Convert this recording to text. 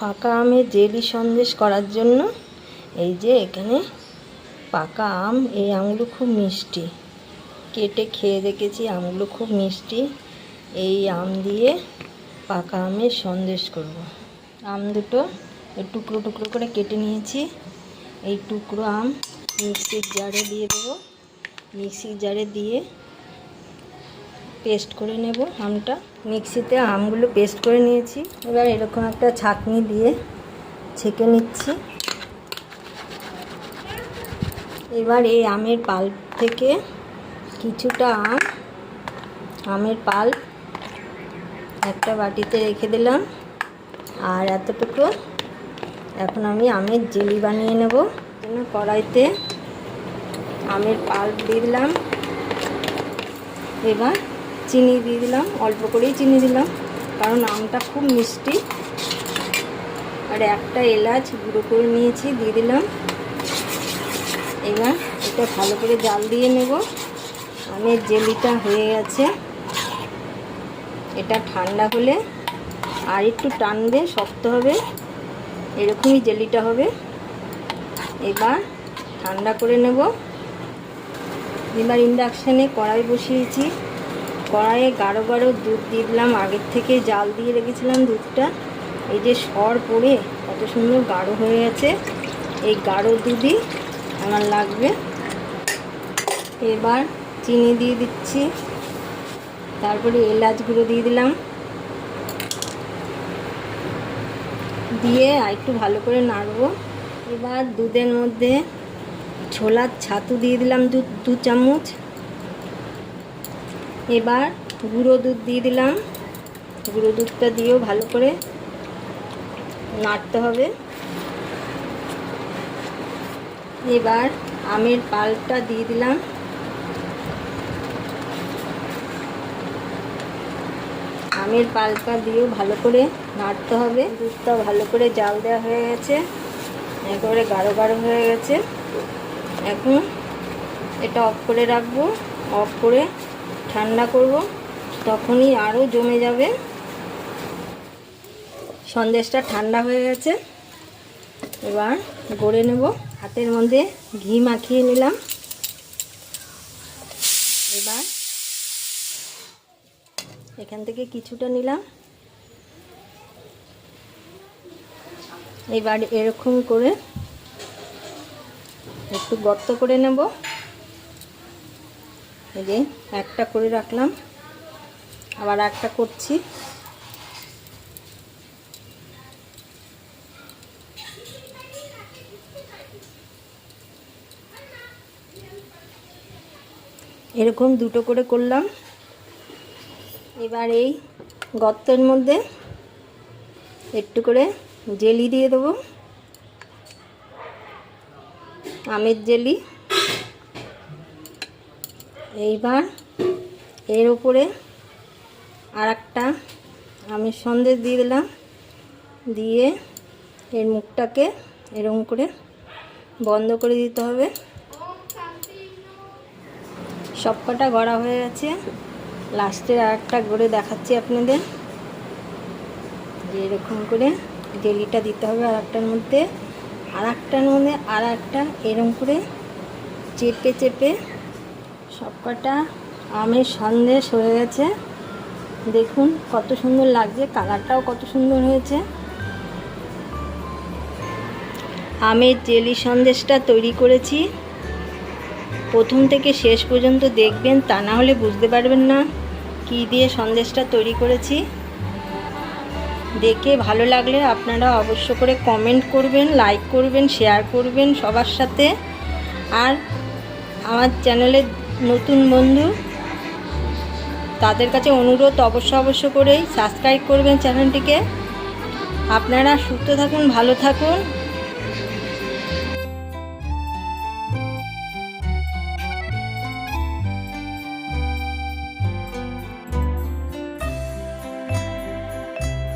পাকা আমের জেলি সন্দেশ করার জন্য এই যে এখানে পাকা আম, এই আমগুলো খুব মিষ্টি। কেটে খেয়ে দেখেছি, আমগুলো খুব মিষ্টি। এই আম দিয়ে পাকা আমের সন্দেশ করব। আম দুটো টুকরো টুকরো করে কেটে নিয়েছি। এই টুকরো আম মিক্সির জারে দিয়ে দেবো। মিক্সির জারে দিয়ে পেস্ট করে নেব আমটা। মিক্সিতে আমগুলো পেস্ট করে নিয়েছি। এবার এরকম একটা ছাঁকনি দিয়ে ছেঁকে নিচ্ছি। এবার এই আমের পাল্প থেকে কিছুটা আম, আমের পাল্প একটা বাটিতে রেখে দিলাম। আর এতটুকু। এখন আমি আমের জেলি বানিয়ে নেব। কড়াইতে আমের পাল্প দিলাম। এবার চিনি দিয়ে দিলাম, অল্প করেই চিনি দিলাম, কারণ আমটা খুব মিষ্টি। আর একটা এলাচ গুঁড়ো করে নিয়েছি, দিয়ে দিলাম। এবার এটা ভালো করে জাল দিয়ে নেব। আমের জেলিটা হয়ে গেছে। এটা ঠান্ডা হলে আর একটু টানবে, শক্ত হবে। এরকমই জেলিটা হবে। এবার ঠান্ডা করে নেব। এবার ইন্ডাকশানে কড়াই বসিয়েছি। কড়াইয়ে গাঢ় গাঢ় দুধ দিয়ে দিলাম। আগের থেকে জাল দিয়ে রেখেছিলাম দুধটা। এই যে সর পড়ে কত সুন্দর গাঢ় হয়ে গেছে। এই গাঢ় দুধই আমার লাগবে। এবার চিনি দিয়ে দিচ্ছি। তারপরে এলাচ গুঁড়ো দিয়ে দিলাম। দিয়ে আর একটু ভালো করে নাড়বো। এবার দুধের মধ্যে ছোলার ছাতু দিয়ে দিলাম দু দু চামচ। এবার গুঁড়ো দুধ দিয়ে দিলাম। গুঁড়ো দুধটা দিয়েও ভালো করে নাড়তে হবে। এবার আমের পালটা দিয়ে দিলাম। আমের পালটা দিয়েও ভালো করে নাড়তে হবে। দুধটা ভালো করে জাল দেওয়া হয়ে গেছে। একেবারে গাঢ় গাঢ় হয়ে গেছে। এখন এটা অফ করে রাখব। অফ করে ঠান্ডা করব, তখনই আরও জমে যাবে। সন্দেশটা ঠান্ডা হয়ে গেছে। এবার গড়ে নেব। হাতের মধ্যে ঘি মাখিয়ে নিলাম। এবার এখান থেকে কিছুটা নিলাম। এবার এরকম করে একটু গর্ত করে নেব। এই যে একটা করে রাখলাম। আবার একটা করছি। এরকম দুটো করে করলাম। এবার এই গর্তের মধ্যে একটু করে জেলি দিয়ে দেবো। আমের জেলি। এইবার এর উপরে আর একটা আমের সন্দেশ দিয়ে দিলাম। দিয়ে এর মুখটাকে এরকম করে বন্ধ করে দিতে হবে। সবকটা গড়া হয়ে গেছে। লাস্টের আর একটা গড়ে দেখাচ্ছি আপনাদের। যে এরকম করে জেলিটা দিতে হবে আর একটার মধ্যে। আর একটার মধ্যে আর একটা এরকম করে চেপে চেপে সবকটা আমের সন্দেশ হয়ে গেছে। দেখুন কত সুন্দর লাগছে, কালারটাও কত সুন্দর হয়েছে। আমের জেলি সন্দেশটা তৈরি করেছি। প্রথম থেকে শেষ পর্যন্ত দেখবেন, তা না হলে বুঝতে পারবেন না কী দিয়ে সন্দেশটা তৈরি করেছি। দেখে ভালো লাগলে আপনারা অবশ্য করে কমেন্ট করবেন লাইক করবেন শেয়ার করবেন সবার সাথে। আর আমার চ্যানেলের নতুন বন্ধু। তাদের কাছে অনুরোধ অবশ্য অবশ্য করেই সাবস্ক্রাইব করবেন চ্যানেলটিকে। আপনারা সুস্থ থাকুন, ভালো থাকুন।